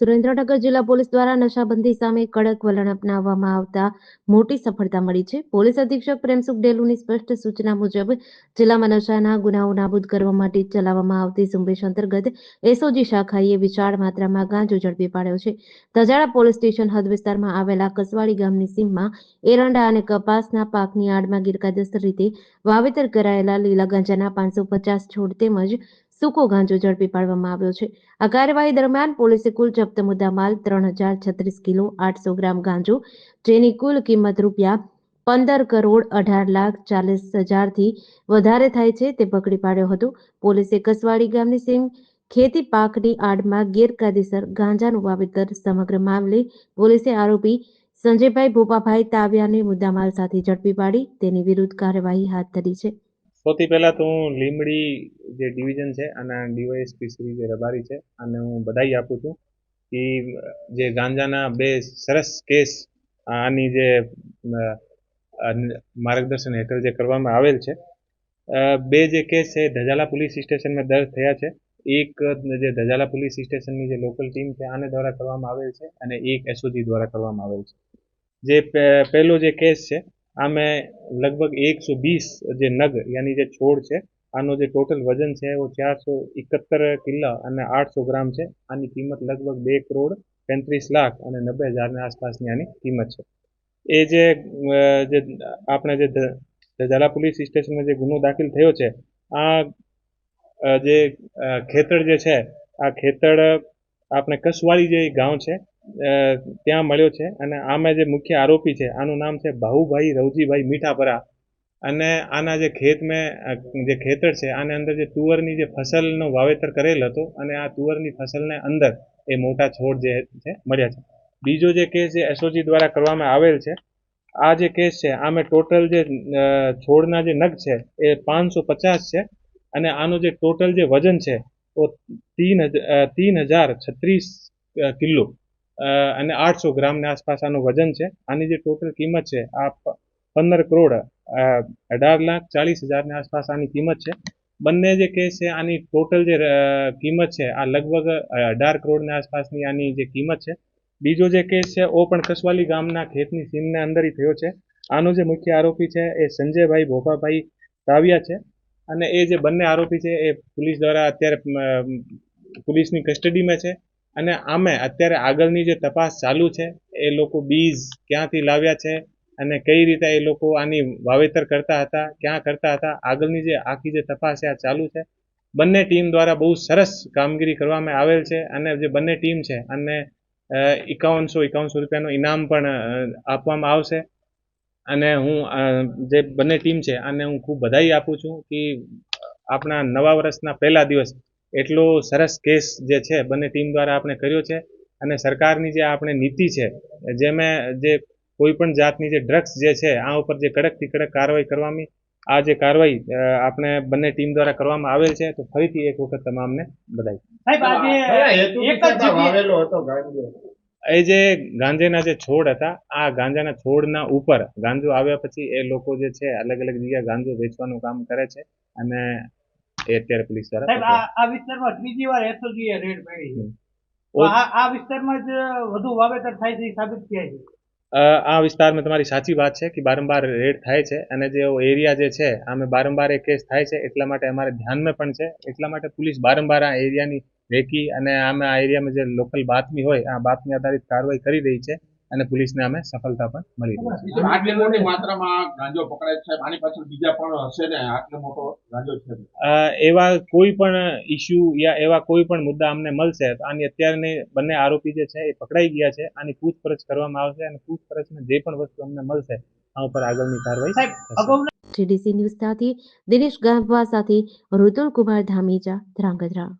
સુરેન્દ્રનગર જિલ્લા પોલીસ દ્વારા નશાબંધી સામે કડક વલણ અપનાવવામાં આવતા મોટી સફળતા મળી છે. પોલીસ અધિક્ષક પ્રેમસુખ ડેલુની સ્પષ્ટ સૂચના મુજબ જિલ્લામાં નશાના ગુનાઓ નાબૂદ કરવા માટે ચલાવવામાં આવતી ઝુંબેશ અંતર્ગત એસઓજી શાખાએ વિશાળ માત્રામાં ગાંજો ઝડપી પાડ્યો છે. તજાડા પોલીસ સ્ટેશન હદ વિસ્તારમાં આવેલા કસવાડી ગામની સીમમાં એરંડા અને કપાસના પાકની આડમાં ગેરકાયદેસર રીતે વાવેતર કરાયેલા લીલા ગાંજાના પાંચસો પચાસ છોડ તેમજ સૂકો ગાંજો ઝડપી પાડવામાં આવ્યો છે? આ કાર્યવાહી દરમિયાન પોલીસે કુલ જપ્ત મુદ્દામાલ ત્રણ હજાર છત્રીસ કિલો, આઠસો ગ્રામ ગાંજો, જેની કુલ કિંમત રૂપિયા પંદર કરોડ અઢાર લાખ ચાલીસ હજારથી વધારે થાય છે તે પકડી પાડ્યો હતો. પોલીસે કસવાડી ગામની સીમ ખેતી પાકની આડમાં ગેરકાયદેસર ગાંજાનું વાવેતર સમગ્ર મામલે પોલીસે આરોપી સંજયભાઈ ભોપાભાઈ તાવ્યાને મુદ્દામાલ સાથે ઝડપી પાડી. તેની વિરુદ્ધ કાર્યવાહી હાથ ધરી છે. સૌથી પહેલાં તો હું લીમડી જે ડિવિઝન છે આના ડીવાયએસપી શ્રી જે રબારી છે અને હું બધાઈ આપું છું કે જે ગાંજાના બે સરસ કેસ આની જે માર્ગદર્શન હેઠળ જે કરવામાં આવેલ છે બે જે કેસ છે ધજાલા પોલીસ સ્ટેશનમાં દર્જ થયા છે. એક જે ધજાલા પોલીસ સ્ટેશનની જે લોકલ ટીમ છે આને દ્વારા કરવામાં આવેલ છે અને એક એસઓજી દ્વારા કરવામાં આવેલ છે. જે પહેલો જે કેસ છે આમે લગભગ એકસો વીસ જે નગ, યાની જે છોડ છે, આનો જે ટોટલ વજન છે એ ચારસો એકોતેર કિલ્લા અને આઠસો ગ્રામ છે. આની કિંમત લગભગ બે કરોડ પેંત્રીસ લાખ અને નબ્બે હજારની આસપાસની આની કિંમત છે. એ જે આપણે જે ઝાલા પોલીસ સ્ટેશનમાં જે ગુનો દાખલ થયો છે, આ જે ખેતર જે છે, આ ખેતર આપણે કસવાળી જે ગામ છે ત્યાં મળ્યો છે અને આમાં જે મુખ્ય આરોપી છે, આનું નામ છે ભાઉભાઈ રવજીભાઈ મીઠાપરા. અને આના જે ખેત મેં જે ખેતર છે, આની અંદર જે તુવરની જે ફસલનો વાવેતર કરેલ હતો અને આ તુવરની ફસલને અંદર એ મોટા છોડ જે છે, મળ્યા છે. બીજો જે કેસ જે એસઓજી દ્વારા કરવામાં આવેલ છે, આ જે કેસ છે, આમાં ટોટલ જે છોડના જે નગ છે, એ પાંચસો પચાસ છે અને આનું જે ટોટલ જે વજન છે તો તીન તીન હજાર છત્રીસ કિલો અને આઠસો ગ્રામની આસપાસ આનું વજન છે. આની જે ટોટલ કિંમત છે, આ પંદર કરોડ અઢાર લાખ ચાલીસ હજારની આસપાસ આની કિંમત છે. બંને જે કેસ છે, આની ટોટલ જે કિંમત છે, આ લગભગ અઢાર કરોડની આસપાસની આની જે કિંમત છે. બીજો જે કેસ છે, ઓ પણ કસવાલી ગામના ખેતની સીમને અંદર થયો છે. આનો જે મુખ્ય આરોપી છે, એ સંજયભાઈ ભોપાભાઈ તાવિયા છે. અને એ જે બંને આરોપી છે, એ પોલીસ દ્વારા અત્યારે પોલીસની કસ્ટડીમાં છે. અને આમે અત્યારે આગળની જે તપાસ ચાલુ છે, એ લોકો બીજ ક્યાંથી લાવ્યા છે અને કઈ રીતે એ લોકો આની વાવેતર કરતા હતા, ક્યાં કરતા હતા, આગળની જે આખી જે તપાસ છે, આ ચાલુ છે. બંને ટીમ દ્વારા બહુ સરસ કામગીરી કરવામાં આવેલ છે અને જે બંને ટીમ છે, અને એકાવનસો એકાવનસો રૂપિયાનું ઇનામ પણ આપવામાં આવશે. અને હું જે બંને ટીમ છે અને હું ખૂબ બધાઈ આપું છું કે આપણા નવા વર્ષના પહેલા દિવસ એટલો સરસ કેસ જે છે બંને ટીમ દ્વારા આપણે કર્યો છે અને સરકારની જે આપણે નીતિ છે જેમાં જે કોઈ પણ જાતની જે ડ્રગ્સ જે છે આ ઉપર જે કડકથી કડક કાર્યવાહી કરવાની આ જે કાર્યવાહી આપણે બંને ટીમ દ્વારા કરવામાં આવેલ છે તો ફરીથી એક વખત તમામને બધાઈ સાહેબ આજે કયા હેતુથી એક જ કરતા જગ્યાએ વાવેલો હતો ગાંજો. એ જે ગાંજાના જે છોડ હતા આ ગાંજાના છોડના ઉપર ગાંજો આવ્યા પછી એ લોકો જે છે અલગ અલગ જગ્યાએ ગાંજો વેચવાનું કામ કરે છે અને એ અત્યારે પોલીસ દ્વારા સાહેબ આ આ વિસ્તારમાં ત્રીજી વાર એસઓજી એ રેડ આ આ વિસ્તારમાં જ વધુ વાવેતર થાય છે સાબિત થયા છે? આ વિસ્તારમાં તમારી સાચી વાત છે કે બારંબાર રેડ થાય છે અને જે એરિયા જે છે આમે બારંબાર એ કેસ થાય છે એટલા માટે અમારે ધ્યાનમાં પણ છે. એટલા માટે પોલીસ બારંબાર આ એરિયાની રેકી અને આમે આ એરિયામાં જે લોકલ બાતમી હોય આ બાતમી આધારિત કાર્યવાહી કરી રહી છે. અને પોલીસને અમે સફળતા પણ મળી રહી છે. આટલી મોટી માત્રામાં ગાંજો પકડાય છે. આની પાછળ બીજા પણ હશે ને? આટલો મોટો ગાંજો છે એવા કોઈ પણ ઇશ્યુ યા એવા કોઈ પણ મુદ્દા અમને મળશે તો આની અત્યારની બંને આરોપી જે છે એ પકડાઈ ગયા છે. આની પૂછપરછ કરવામાં આવશે અને પૂછપરછમાં જે પણ વસ્તુ અમને મળશે આ ઉપર આગળની કાર્યવાહી થશે. ટીડીસી ન્યૂઝ સાથે દિનેશ ગાંધવા સાથે રુતુલ કુમાર ધામીજા ધ્રાંગધ્રા.